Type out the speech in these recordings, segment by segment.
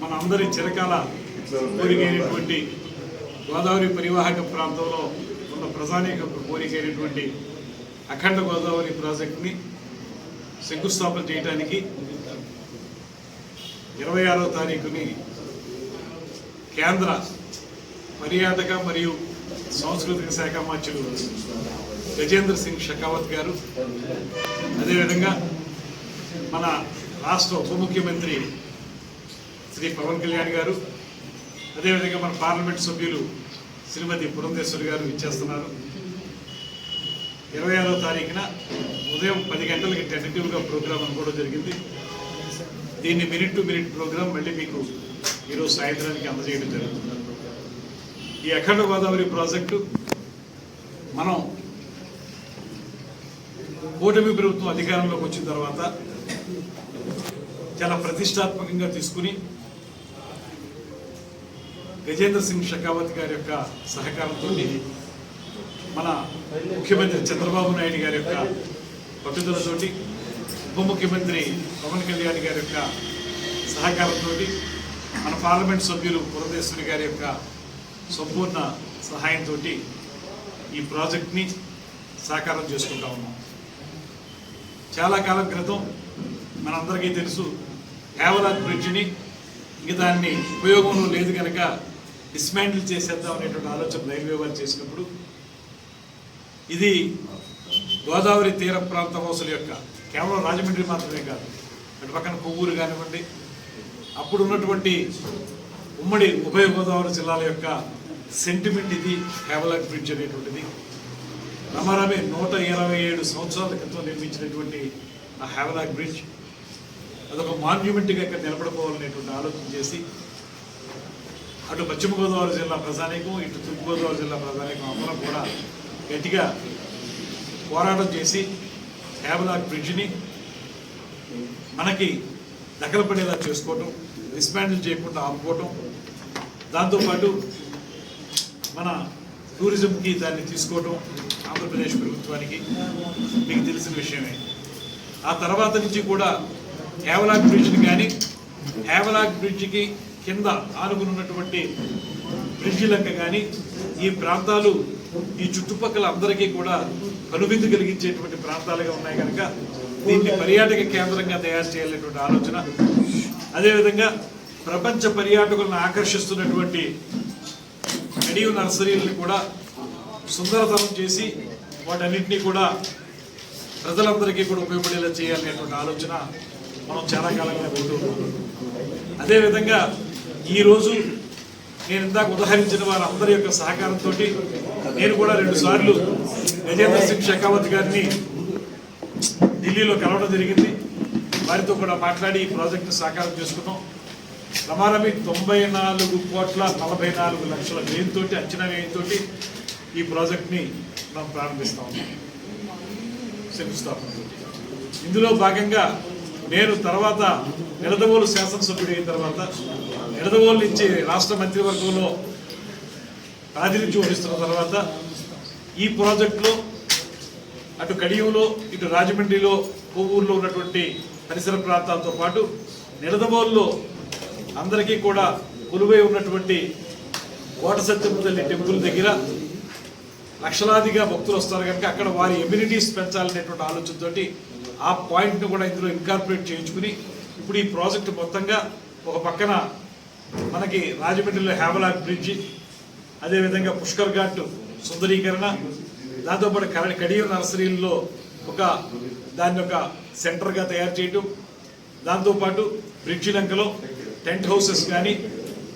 మన అందరి చిరకాల కోరికైనటువంటి గోదావరి పరివాహక ప్రాంతంలో ఉన్న ప్రధాని యొక్క కోరికైనటువంటి అఖండ గోదావరి ప్రాజెక్టుని శంకుస్థాపన చేయడానికి ఇరవై ఆరో తారీఖుని కేంద్ర పర్యాటక మరియు సాంస్కృతిక శాఖ మంత్రులు గజేంద్ర సింగ్ షెకావత్ గారు అదేవిధంగా మన రాష్ట్ర ఉప ముఖ్యమంత్రి శ్రీ పవన్ కళ్యాణ్ గారు. అదేవిధంగా మన పార్లమెంట్ సభ్యులు శ్రీమతి పురంధేశ్వరి గారు ఇచ్చేస్తున్నారు ఇరవై ఆరో తారీఖున ఉదయం పది గంటలకి టెంటేటివ్గా ప్రోగ్రామ్ అనుకోవడం జరిగింది. దీన్ని మినిట్ టు మినిట్ ప్రోగ్రామ్ మళ్ళీ మీకు ఈరోజు సాయంత్రానికి అందజేయడం జరుగుతుంది. ఈ అఖండ గోదావరి ప్రాజెక్టు మనం కూటమి ప్రభుత్వం అధికారంలోకి వచ్చిన తర్వాత చాలా ప్రతిష్టాత్మకంగా తీసుకుని గజేంద్ర సింగ్ షెకావత్ గారి యొక్క సహకారంతో మన ముఖ్యమంత్రి చంద్రబాబు నాయుడు గారి యొక్క పట్టుదలతోటి ఉప ముఖ్యమంత్రి పవన్ కళ్యాణ్ గారి యొక్క సహకారంతో మన పార్లమెంట్ సభ్యులు పురదేశ్వరి గారి యొక్క సంపూర్ణ సహాయంతో ఈ ప్రాజెక్ట్ని సాకారం చేసుకుంటా ఉన్నాం. చాలా కాలం క్రితం మనందరికీ తెలుసు హేవలాత్ బ్రిడ్జిని ఇంక దాన్ని ఉపయోగంలో లేదు కనుక డిస్మాండిల్ చేసేద్దాం అనేటువంటి ఆలోచన రైల్వే వారు చేసినప్పుడు ఇది గోదావరి తీర ప్రాంత వాసుల యొక్క కేవలం రాజమండ్రి మాత్రమే కాదు అటు పక్కన కొవ్వూరు కానివ్వండి అప్పుడు ఉన్నటువంటి ఉమ్మడి ఉభయ గోదావరి జిల్లాల యొక్క సెంటిమెంట్ ఇది హ్యావలాక్ బ్రిడ్జ్ అనేటువంటిది. రమారామే నూట ఇరవై ఏడు సంవత్సరాల క్రితం నిర్మించినటువంటి ఆ హేవలాక్ బ్రిడ్జ్ అదొక మాన్యుమెంట్గా ఇక్కడ నిలబడిపోవాలనేటువంటి ఆలోచన చేసి అటు పశ్చిమ గోదావరి జిల్లా ప్రజానీకం ఇటు తూర్పుగోదావరి జిల్లా ప్రజానీకం అందరం కూడా గట్టిగా పోరాటం చేసి కేబలాక్ బ్రిడ్జిని మనకి దగ్గర పడేలా చేసుకోవటం డిస్మాండిల్ చేయకుండా ఆపుకోవటం దాంతోపాటు మన టూరిజంకి దాన్ని తీసుకోవటం ఆంధ్రప్రదేశ్ ప్రభుత్వానికి మీకు తెలిసిన విషయమే. ఆ తర్వాత నుంచి కూడా హేవలాక్ బ్రిడ్జ్ని కానీ హేవలాక్ బ్రిడ్జ్కి కింద ఆనుకుని ఉన్నటువంటి బ్రిడ్జిలంక కానీ ఈ ప్రాంతాలు ఈ చుట్టుపక్కల అందరికీ కూడా కనువిందు కలిగించేటువంటి ప్రాంతాలుగా ఉన్నాయి కనుక దీన్ని పర్యాటక కేంద్రంగా తయారు చేయాలనేటువంటి ఆలోచన. అదేవిధంగా ప్రపంచ పర్యాటకులను ఆకర్షిస్తున్నటువంటి మెడియో నర్సరీలను కూడా సుందరతరం చేసి వాటన్నింటినీ కూడా ప్రజలందరికీ కూడా ఉపయోగపడేలా చేయాలనేటువంటి ఆలోచన మనం చాలా కాలంగా పోతూ ఉన్నాం. అదేవిధంగా ఈరోజు నేను ఇందాక ఉదాహరించిన వారందరి యొక్క సహకారంతో నేను కూడా రెండు సార్లు గజేంద్ర సింగ్ షెకావత్ గారిని ఢిల్లీలో కలవడం జరిగింది. వారితో కూడా మాట్లాడి ఈ ప్రాజెక్టు సాకారం చేసుకున్నాం. రమారమి తొంభై నాలుగు కోట్ల నలభై నాలుగు లక్షల వ్యయంతో అంచనా వ్యయంతో ఈ ప్రాజెక్ట్ని మనం ప్రారంభిస్తా ఉన్నాం. శంకుస్థాపన ఇందులో భాగంగా నేను తర్వాత నిలదవోలు శాసనసభ్యుడు అయిన తర్వాత ఎడదవోలు నుంచి రాష్ట్ర మంత్రివర్గంలో ప్రాతినిధ్యం వహిస్తున్న తర్వాత ఈ ప్రాజెక్టులో అటు కడియంలో ఇటు రాజమండ్రిలో కోవూరులో ఉన్నటువంటి పరిసర ప్రాంతాలతో పాటు నిడదవోలులో అందరికీ కూడా కొలువై ఉన్నటువంటి కోట సత్యముదల్లి టెంపుల్ దగ్గర లక్షలాదిగా భక్తులు వస్తారు కనుక అక్కడ వారి ఎమ్యూనిటీస్ పెంచాలనేటువంటి ఆలోచనతోటి ఆ పాయింట్ను కూడా ఇందులో ఇన్కార్పొరేట్ చేయించుకుని ఇప్పుడు ఈ ప్రాజెక్టు మొత్తంగా ఒక పక్కన మనకి రాజమండ్రిలో హేవలాక్ బ్రిడ్జి అదేవిధంగా పుష్కర్ ఘాట్ సుందరీకరణ దాంతోపాటు కర- కడియం నర్సరీల్లో ఒక దాన్ని ఒక సెంటర్గా తయారు చేయటం దాంతోపాటు బ్రిడ్జి లంకలో టెంట్ హౌసెస్ కానీ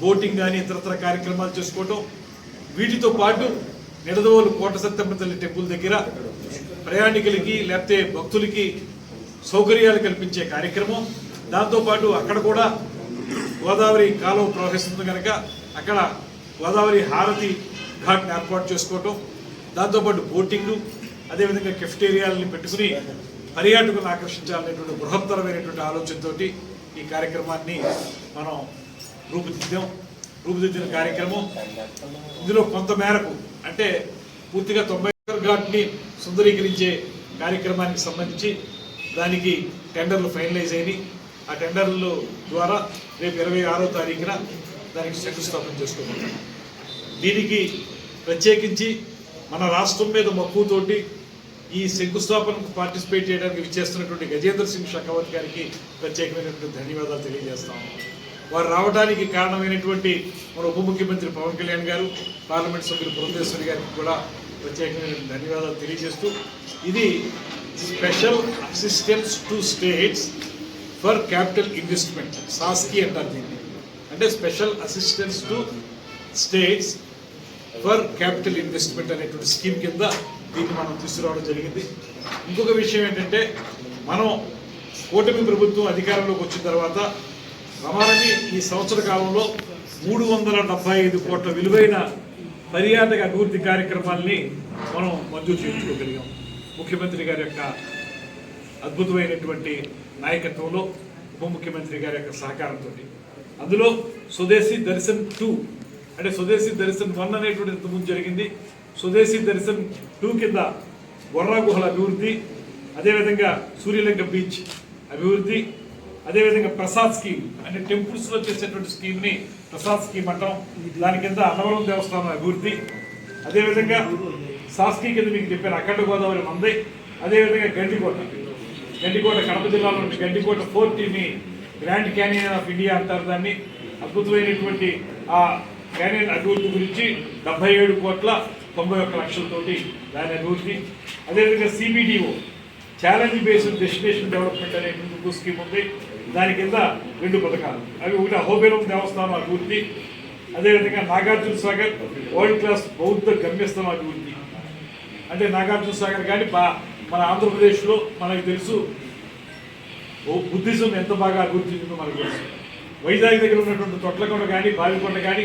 బోటింగ్ కానీ ఇతరత్ర కార్యక్రమాలు చేసుకోవటం వీటితో పాటు నిడదవోలు కోట సత్యమ్మతల్లి టెంపుల్ దగ్గర ప్రయాణికులకి లేకపోతే భక్తులకి సౌకర్యాలు కల్పించే కార్యక్రమం దాంతోపాటు అక్కడ కూడా గోదావరి కాలువ ప్రవహిస్తుంది కనుక అక్కడ గోదావరి హారతి ఘాట్ని ఏర్పాటు చేసుకోవటం దాంతోపాటు బోటింగ్ అదేవిధంగా కెఫ్టేరియాలని పెట్టుకుని పర్యాటకులను ఆకర్షించాలనేటువంటి బృహత్తరమైనటువంటి ఆలోచనతోటి ఈ కార్యక్రమాన్ని మనం రూపుదిద్దాం. రూపుదిద్దిన కార్యక్రమం. ఇందులో కొంత మేరకు అంటే పూర్తిగా తొంభై ఘాట్ని సుందరీకరించే కార్యక్రమానికి సంబంధించి దానికి టెండర్లు ఫైనలైజ్ అయినాయి. ఆ టెండర్లు ద్వారా రేపు ఇరవై ఆరో తారీఖున దానికి శంకుస్థాపన చేసుకోబోతున్నాం. దీనికి ప్రత్యేకించి మన రాష్ట్రం మీద మక్కువతోటి ఈ శంకుస్థాపనకు పార్టిసిపేట్ చేయడానికి విచ్చేస్తున్నటువంటి గజేంద్ర సింగ్ షెకావత్ గారికి ప్రత్యేకమైనటువంటి ధన్యవాదాలు తెలియజేస్తాము వారు రావడానికి కారణమైనటువంటి మన ఉప ముఖ్యమంత్రి పవన్ కళ్యాణ్ గారు పార్లమెంట్ సభ్యులు పురంధేశ్వరి గారికి కూడా ప్రత్యేకమైన ధన్యవాదాలు తెలియజేస్తూ ఇది special assistance to states for capital investment సాస్కి అంటారు దీన్ని. అంటే special assistance to states for capital investment అనేటువంటి స్కీమ్ కింద దీన్ని మనం తీసుకురావడం జరిగింది. ఇంకొక విషయం ఏంటంటే మనం కూటమి ప్రభుత్వం అధికారంలోకి వచ్చిన తర్వాత రమారమి ఈ సంవత్సర కాలంలో మూడు వందల డెబ్బై ఐదు కోట్ల విలువైన పర్యాటక అభివృద్ధి కార్యక్రమాల్ని మనం మంజూరు చేయించుకోగలిగాం. ముఖ్యమంత్రి గారి యొక్క అద్భుతమైనటువంటి నాయకత్వంలో ఉప ముఖ్యమంత్రి గారి యొక్క సహకారంతో అందులో స్వదేశీ దర్శన్ టూ అంటే స్వదేశీ దర్శన్ వన్ అనేటువంటి ఇంతకుముందు జరిగింది. స్వదేశీ దర్శన్ టూ కింద బొర్రా గుహల అభివృద్ధి అదేవిధంగా సూర్యలింగ బీచ్ అభివృద్ధి అదేవిధంగా ప్రసాద్ స్కీమ్ అంటే టెంపుల్స్లో చేసేటువంటి స్కీమ్ని ప్రసాద్ స్కీమ్ అంటాం. దాని కింద అన్నవరం దేవస్థానం అభివృద్ధి అదేవిధంగా సాస్కీ కింద మీకు చెప్పాను అఖండ గోదావరి మంది అదేవిధంగా గండికోట. గండికోట కడప జిల్లాలో ఉండే గడ్డికోట ఫోర్టీని గ్రాండ్ క్యానియన్ ఆఫ్ ఇండియా అంటారు దాన్ని. అద్భుతమైనటువంటి ఆ క్యానియన్ అభివృద్ధి గురించి డెబ్బై ఏడు కోట్ల తొంభై ఒక్క లక్షలతోటి దాని అభివృద్ధి. అదేవిధంగా CBDO challenge based destination development అనేటువంటి ఇంకో స్కీమ్ ఉంది. దాని కింద రెండు పథకాలు. అవి ఒకటి అహోబేలం దేవస్థానం అభివృద్ధి. అదేవిధంగా నాగార్జున సాగర్ వరల్డ్ క్లాస్ బౌద్ధ గమ్యస్థానం అభివృద్ధి. అంటే నాగార్జున సాగర్ కానీ బా మన ఆంధ్రప్రదేశ్లో మనకు తెలుసు ఓ బుద్ధిజం ఎంత బాగా అభివృద్ధి చెందిందో మనకు తెలుసు. వైజాగ్ దగ్గర ఉన్నటువంటి తొట్లకొండ కానీ బావికొండ కానీ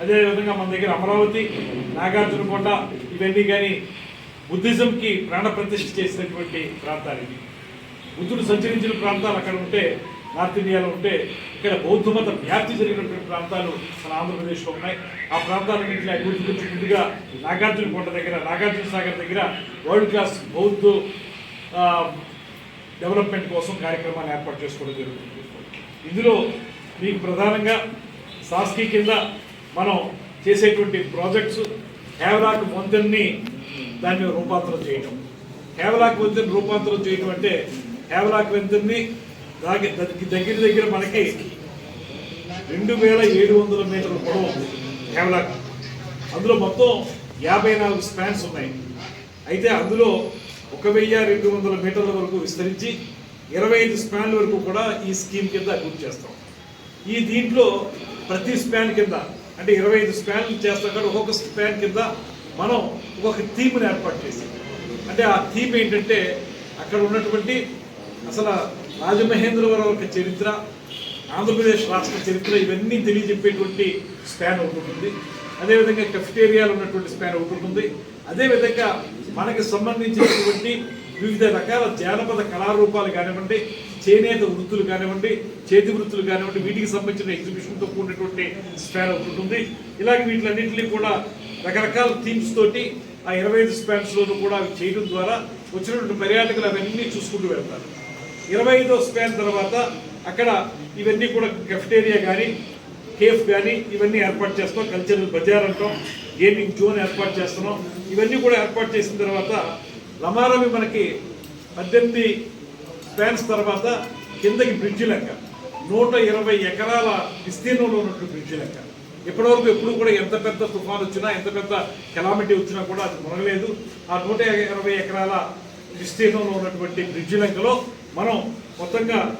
అదేవిధంగా మన దగ్గర అమరావతి నాగార్జునకొండ ఇవన్నీ కానీ బుద్ధిజంకి ప్రాణప్రతిష్ఠ చేసినటువంటి ప్రాంతాలు ఇవి. బుద్ధుడు సంచరించిన ప్రాంతాలు అక్కడ ఉంటే నార్త్ ఇండియాలో ఉంటే ఇక్కడ బౌద్ధ మత వ్యాప్తి జరిగినటువంటి ప్రాంతాలు మన ఆంధ్రప్రదేశ్లో ఉన్నాయి. ఆ ప్రాంతాలన్నింటినీ అభివృద్ధి గురించి ముందుగా నాగార్జున కొండ దగ్గర నాగార్జున సాగర్ దగ్గర వరల్డ్ క్లాస్ బౌద్ధ డెవలప్మెంట్ కోసం కార్యక్రమాన్ని ఏర్పాటు చేసుకోవడం జరుగుతుంది. ఇందులో మీకు ప్రధానంగా సాస్కి కింద మనం చేసేటువంటి ప్రాజెక్ట్స్ హేవలాక్ వంతెన్ని దాన్ని రూపాంతరం చేయటం. హేవలాక్ వంతెన్ రూపాంతరం చేయటం అంటే హేవలాక్ వంతెన్ని దగ్గర దగ్గర మనకి రెండు వేల ఏడు వందల మీటర్ల పొడవు ఉంది అందులో మొత్తం యాభై నాలుగు స్పాన్స్ ఉన్నాయి. అయితే అందులో ఒక వెయ్యి రెండు వందల మీటర్ల వరకు విస్తరించి ఇరవై ఐదు స్పాన్ల వరకు కూడా ఈ స్కీమ్ కింద అభివృద్ధి చేస్తాం. ఈ దీంట్లో ప్రతి స్పాన్ కింద అంటే ఇరవై ఐదు స్పాన్లు చేస్తాం కానీ ఒక్కొక్క స్పాన్ కింద మనం ఒక్కొక్క థీమ్ని ఏర్పాటు చేసాం అంటే ఆ థీమ్ ఏంటంటే అక్కడ ఉన్నటువంటి అసలు రాజమహేంద్రవరం యొక్క చరిత్ర ఆంధ్రప్రదేశ్ రాష్ట్ర చరిత్ర ఇవన్నీ తెలియజెప్పేటువంటి స్పాన్ ఒకటి ఉంటుంది. అదేవిధంగా కెఫ్టేరియాలో ఉన్నటువంటి స్పాన్ ఒకటి ఉంటుంది. అదేవిధంగా మనకి సంబంధించినటువంటి వివిధ రకాల జానపద కళారూపాలు కానివ్వండి చేనేత వృత్తులు కానివ్వండి చేతి వృత్తులు కానివ్వండి వీటికి సంబంధించిన ఎగ్జిబిషన్తో కూడినటువంటి స్పాన్ ఒకటి ఉంటుంది. ఇలాగే వీటిలన్నింటినీ కూడా రకరకాల థీమ్స్ తోటి ఆ ఇరవై ఐదు స్పాన్స్లోనూ కూడా చేయడం ద్వారా వచ్చినటువంటి పర్యాటకులు అవన్నీ చూసుకుంటూ వెళ్తారు. ఇరవై ఐదో స్పాన్ తర్వాత అక్కడ ఇవన్నీ కూడా కెఫ్టేరియా కానీ కేఫ్ కానీ ఇవన్నీ ఏర్పాటు చేస్తాం కల్చరల్ బజార్ అంటాం గేమింగ్ జోన్ ఏర్పాటు చేస్తున్నాం. ఇవన్నీ కూడా ఏర్పాటు చేసిన తర్వాత లమారమి మనకి పద్దెనిమిది స్పాన్స్ తర్వాత కిందకి బ్రిడ్జి లెక్క. నూట ఇరవై ఎకరాల విస్తీర్ణంలో ఉన్నట్టు బ్రిడ్జి లెక్క. ఇప్పటివరకు ఎప్పుడు కూడా ఎంత పెద్ద తుఫాన్ వచ్చినా ఎంత పెద్ద కెలామిటీ వచ్చినా కూడా అది మునగలేదు. ఆ నూట ఇరవై ఎకరాల విస్తీర్ణంలో ఉన్నటువంటి బ్రిడ్జి మనం మొత్తంగా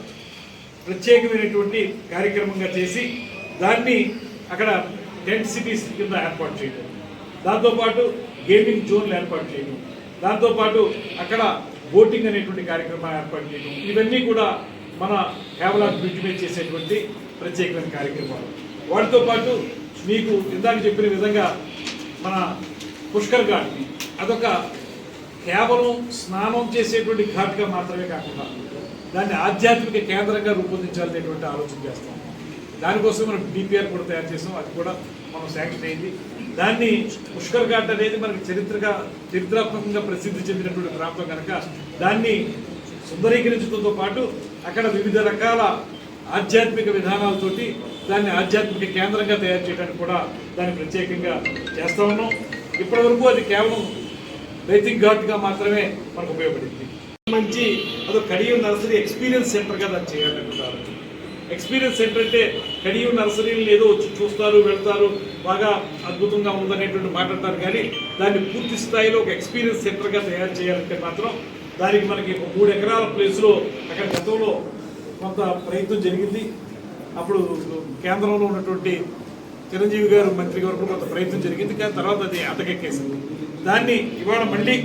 ప్రత్యేకమైనటువంటి కార్యక్రమంగా చేసి దాన్ని అక్కడ టెంట్ సిటీస్ కింద ఏర్పాటు చేయడం. దాంతోపాటు గేమింగ్ జోన్లు ఏర్పాటు చేయడం. దాంతోపాటు అక్కడ బోటింగ్ అనేటువంటి కార్యక్రమాలు ఏర్పాటు చేయడం. ఇవన్నీ కూడా మన హేవలాక్ బ్రిడ్జ్ మీద చేసేటువంటి ప్రత్యేకమైన కార్యక్రమాలు. వాటితో పాటు మీకు ఇందాక చెప్పిన విధంగా మన పుష్కర్ ఘాట్ అదొక కేవలం స్నానం చేసేటువంటి ఘాట్గా మాత్రమే కాకుండా దాన్ని ఆధ్యాత్మిక కేంద్రంగా రూపొందించాలనేటువంటి ఆలోచన చేస్తాం. దానికోసం మనం డిపిఆర్ కూడా తయారు చేసాం. అది కూడా మనం శాంక్షన్ అయింది. దాన్ని పుష్కర్ ఘాట్ అనేది మనకి చరిత్రగా చరిత్రాత్మకంగా ప్రసిద్ధి చెందినటువంటి ప్రాంతం కనుక దాన్ని సుందరీకరించడంతో పాటు అక్కడ వివిధ రకాల ఆధ్యాత్మిక విధానాలతోటి దాన్ని ఆధ్యాత్మిక కేంద్రంగా తయారు చేయడానికి కూడా దాన్ని ప్రత్యేకంగా చేస్తా ఉన్నాం. ఇప్పటివరకు అది కేవలం రైతింగ్ ఘాట్గా మాత్రమే మనకు ఉపయోగపడింది. మంచి అదో కడియం నర్సరీ ఎక్స్పీరియన్స్ సెంటర్గా దాన్ని చేయాలనుకుంటారు. ఎక్స్పీరియన్స్ సెంటర్ అంటే కడియం నర్సరీలు ఏదో వచ్చి చూస్తారు వెళ్తారు బాగా అద్భుతంగా ఉందనేటువంటి మాట్లాడతారు కానీ దాన్ని పూర్తి స్థాయిలో ఒక ఎక్స్పీరియన్స్ సెంటర్గా తయారు చేయాలంటే మాత్రం దానికి మనకి ఒక మూడు ఎకరాల ప్లేస్లో అక్కడ గతంలో కొంత ప్రయత్నం జరిగింది. అప్పుడు కేంద్రంలో ఉన్నటువంటి చిరంజీవి గారు మంత్రి వరకు కొంత ప్రయత్నం జరిగింది కానీ తర్వాత అది అతకెక్కేసింది. దాన్ని ఇవాళ మళ్ళీ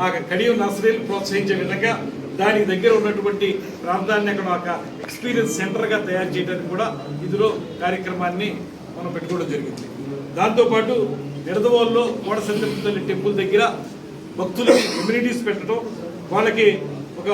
ఆ కడియం నర్సరీలు ప్రోత్సహించే విధంగా దానికి దగ్గర ఉన్నటువంటి ప్రాంతాన్ని అక్కడ ఒక ఎక్స్పీరియన్స్ సెంటర్గా తయారు చేయడానికి కూడా ఇందులో కార్యక్రమాన్ని మనం పెట్టుకోవడం జరిగింది. దాంతోపాటు నిడదవోల్లో కోట తల్లి టెంపుల్ దగ్గర భక్తులకి ఇమ్యూనిటీస్ పెట్టడం వాళ్ళకి ఒక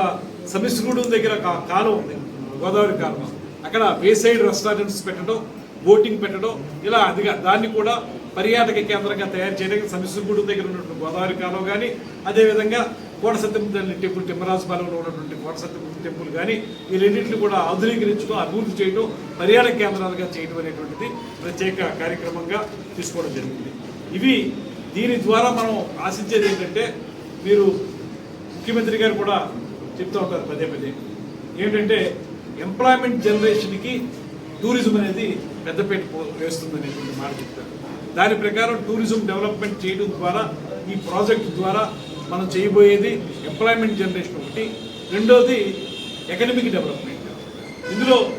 సమిష్గూడెం దగ్గర ఒక కాలం ఉంది గోదావరి కాలం అక్కడ వేసైడ్ రెస్టారెంట్స్ పెట్టడం బోటింగ్ పెట్టడం ఇలా అదిగా దాన్ని కూడా పర్యాటక కేంద్రంగా తయారు చేయడానికి సమస్యగూడు దగ్గర ఉన్నటువంటి గోదావరి కాలం కానీ అదేవిధంగా కోట సత్యనారాయణ తల్లి టెంపుల్ తిమ్మరాజపాలెంలో ఉన్నటువంటి కోట టెంపుల్ కానీ ఈ రెండింటిని కూడా ఆధునీకరించడం అభివృద్ధి చేయడం పర్యాటక కేంద్రాలుగా చేయడం అనేటువంటిది ప్రత్యేక కార్యక్రమంగా తీసుకోవడం జరిగింది ఇవి దీని ద్వారా మనం ఆశించేది ఏంటంటే మీరు ముఖ్యమంత్రి గారు కూడా చెప్తూ ఉంటారు పదే పదే. ఏంటంటే ఎంప్లాయ్మెంట్ జనరేషన్కి టూరిజం అనేది పెద్దపేట పో- మాట చెప్తారు. దాని ప్రకారం టూరిజం డెవలప్మెంట్ చేయడం ద్వారా ఈ ప్రాజెక్ట్ ద్వారా మనం చేయబోయేది ఎంప్లాయ్మెంట్ జనరేషన్ ఒకటి. రెండోది ఎకనమిక్ డెవలప్మెంట్. ఇందులో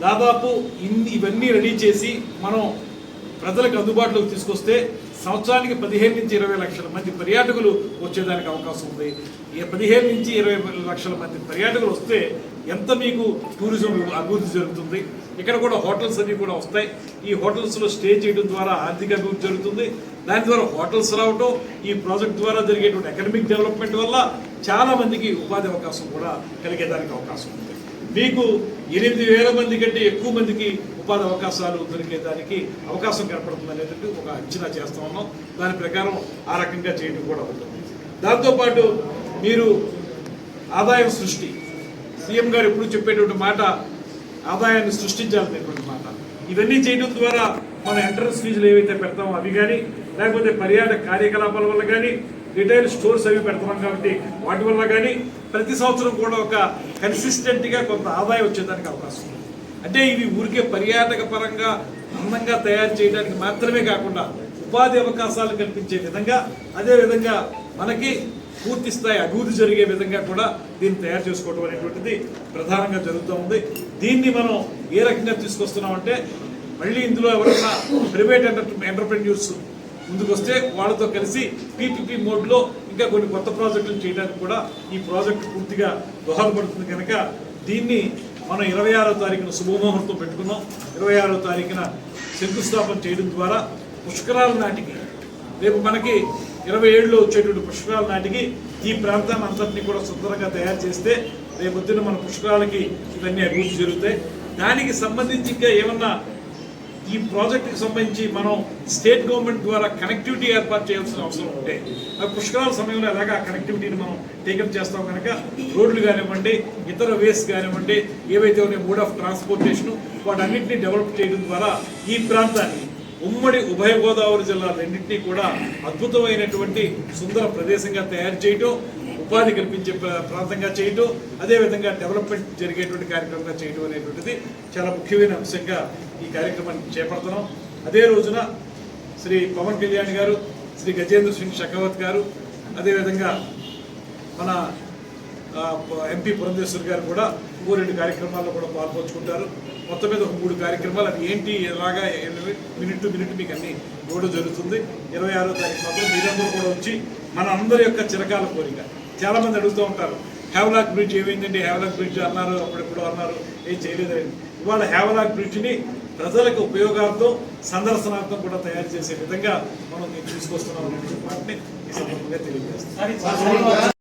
దాదాపు ఇన్ని ఇవన్నీ రెడీ చేసి మనం ప్రజలకు అందుబాటులోకి తీసుకొస్తే సంవత్సరానికి పదిహేను నుంచి ఇరవై లక్షల మంది పర్యాటకులు వచ్చేదానికి అవకాశం ఉంది. ఈ పదిహేను నుంచి ఇరవై లక్షల మంది పర్యాటకులు వస్తే ఎంత మీకు టూరిజం అభివృద్ధి జరుగుతుంది? ఇక్కడ కూడా హోటల్స్ అవి కూడా వస్తాయి. ఈ హోటల్స్లో స్టే చేయడం ద్వారా ఆర్థిక అభివృద్ధి జరుగుతుంది. దాని ద్వారా హోటల్స్ రావటం ఈ ప్రాజెక్ట్ ద్వారా జరిగేటువంటి ఎకనమిక్ డెవలప్మెంట్ వల్ల చాలామందికి ఉపాధి అవకాశం కూడా కలిగేదానికి అవకాశం ఉంది. మీకు ఎనిమిది వేల మంది కంటే ఎక్కువ మందికి ఉపాధి అవకాశాలు దొరికేదానికి అవకాశం కనపడుతుంది అనేది ఒక అంచనా చేస్తా ఉన్నాం. దాని ప్రకారం ఆ రకంగా చేయడం కూడా ఉంటుంది. దాంతోపాటు మీరు ఆదాయం సృష్టి. సీఎం గారు ఎప్పుడు చెప్పేటువంటి మాట ఆదాయాన్ని సృష్టించాలనేటువంటి మాట. ఇవన్నీ చేయడం ద్వారా మన ఎంట్రన్స్ ఫీజులు ఏవైతే పెడతామో అవి కానీ లేకపోతే పర్యాటక కార్యకలాపాల వల్ల కానీ రిటైల్ స్టోర్స్ అవి పెడతాం కాబట్టి వాటి వల్ల కానీ ప్రతి సంవత్సరం కూడా ఒక కన్సిస్టెంట్గా కొంత ఆదాయం వచ్చేదానికి అవకాశం ఉంది. అంటే ఇవి ఊరికే పర్యాటక పరంగా అందంగా తయారు చేయడానికి మాత్రమే కాకుండా ఉపాధి అవకాశాలు కల్పించే విధంగా అదే విధంగా మనకి పూర్తి స్థాయి అభివృద్ధి జరిగే విధంగా కూడా దీన్ని తయారు చేసుకోవడం అనేటువంటిది ప్రధానంగా జరుగుతూ ఉంది. దీన్ని మనం ఏ రకంగా తీసుకొస్తున్నామంటే మళ్ళీ ఇందులో ఎవరైనా ప్రైవేట్ ఎంటర్ ఎంటర్ప్రెన్యూర్స్ ముందుకొస్తే వాళ్ళతో కలిసి పీపీపీ మోడ్లో ఇంకా కొన్ని కొత్త ప్రాజెక్టులు చేయడానికి కూడా ఈ ప్రాజెక్టు పూర్తిగా దోహదపడుతుంది కనుక దీన్ని మనం ఇరవై ఆరో తారీఖున శుభముహూర్తం పెట్టుకున్నాం. ఇరవై ఆరో తారీఖున శంకుస్థాపన చేయడం ద్వారా పుష్కరాల నాటికి రేపు మనకి ఇరవై ఏడులో వచ్చేటువంటి పుష్కరాల నాటికి ఈ ప్రాంతాన్ని అంతటినీ కూడా సుందరంగా తయారు చేస్తే రేపొద్దున మన పుష్కరాలకి ఇవన్నీ అభివృద్ధి జరుగుతాయి. దానికి సంబంధించి ఇంకా ఏమన్నా ఈ ప్రాజెక్టుకి సంబంధించి మనం స్టేట్ గవర్నమెంట్ ద్వారా కనెక్టివిటీ ఏర్పాటు చేయాల్సిన అవసరం ఉంటే ఆ పుష్కరాల సమయంలో ఎలాగా కనెక్టివిటీని మనం టేకప్ చేస్తాం కనుక రోడ్లు కానివ్వండి ఇతర వేస్ కానివ్వండి ఏవైతే ఉన్నాయి మోడ్ ఆఫ్ ట్రాన్స్పోర్టేషన్ వాటన్నింటినీ డెవలప్ చేయడం ద్వారా ఈ ప్రాంతాన్ని ఉమ్మడి ఉభయ గోదావరి జిల్లా రెండింటినీ కూడా అద్భుతమైనటువంటి సుందర ప్రదేశంగా తయారు చేయటం ఉపాధి కల్పించే ప్రాంతంగా చేయటం అదేవిధంగా డెవలప్మెంట్ జరిగేటువంటి కార్యక్రమంగా చేయడం అనేటువంటిది చాలా ముఖ్యమైన అంశంగా ఈ కార్యక్రమాన్ని చేపడుతున్నాం. అదే రోజున శ్రీ పవన్ కళ్యాణ్ గారు శ్రీ గజేంద్ర సింగ్ షెకావత్ గారు అదేవిధంగా మన ఎంపీ పురంధేశ్వర్ గారు కూడా ఇంకో రెండు కార్యక్రమాల్లో కూడా పాల్పంచుకుంటారు. మొత్తం మీద ఒక మూడు కార్యక్రమాలు అది ఏంటి ఎలాగా మినిట్ టు మినిట్ మీకు అన్ని ఇవ్వడం జరుగుతుంది. ఇరవై ఆరో తారీఖు మాత్రం మీరందరూ కూడా వచ్చి మన అందరి యొక్క చిరకాల కోరిక. చాలా మంది అడుగుతూ ఉంటారు హేవలాక్ బ్రిడ్జ్ ఏమైందండి? హేవలాక్ బ్రిడ్జ్ అన్నారు అప్పుడెప్పుడు అన్నారు ఏం చేయలేదండి. ఇవాళ హేవలాక్ బ్రిడ్జ్ని ప్రజలకు ఉపయోగార్థం సందర్శనార్థం కూడా తయారు చేసే విధంగా మనం తీసుకొస్తున్నాం అనే వాటిని తెలియజేస్తాం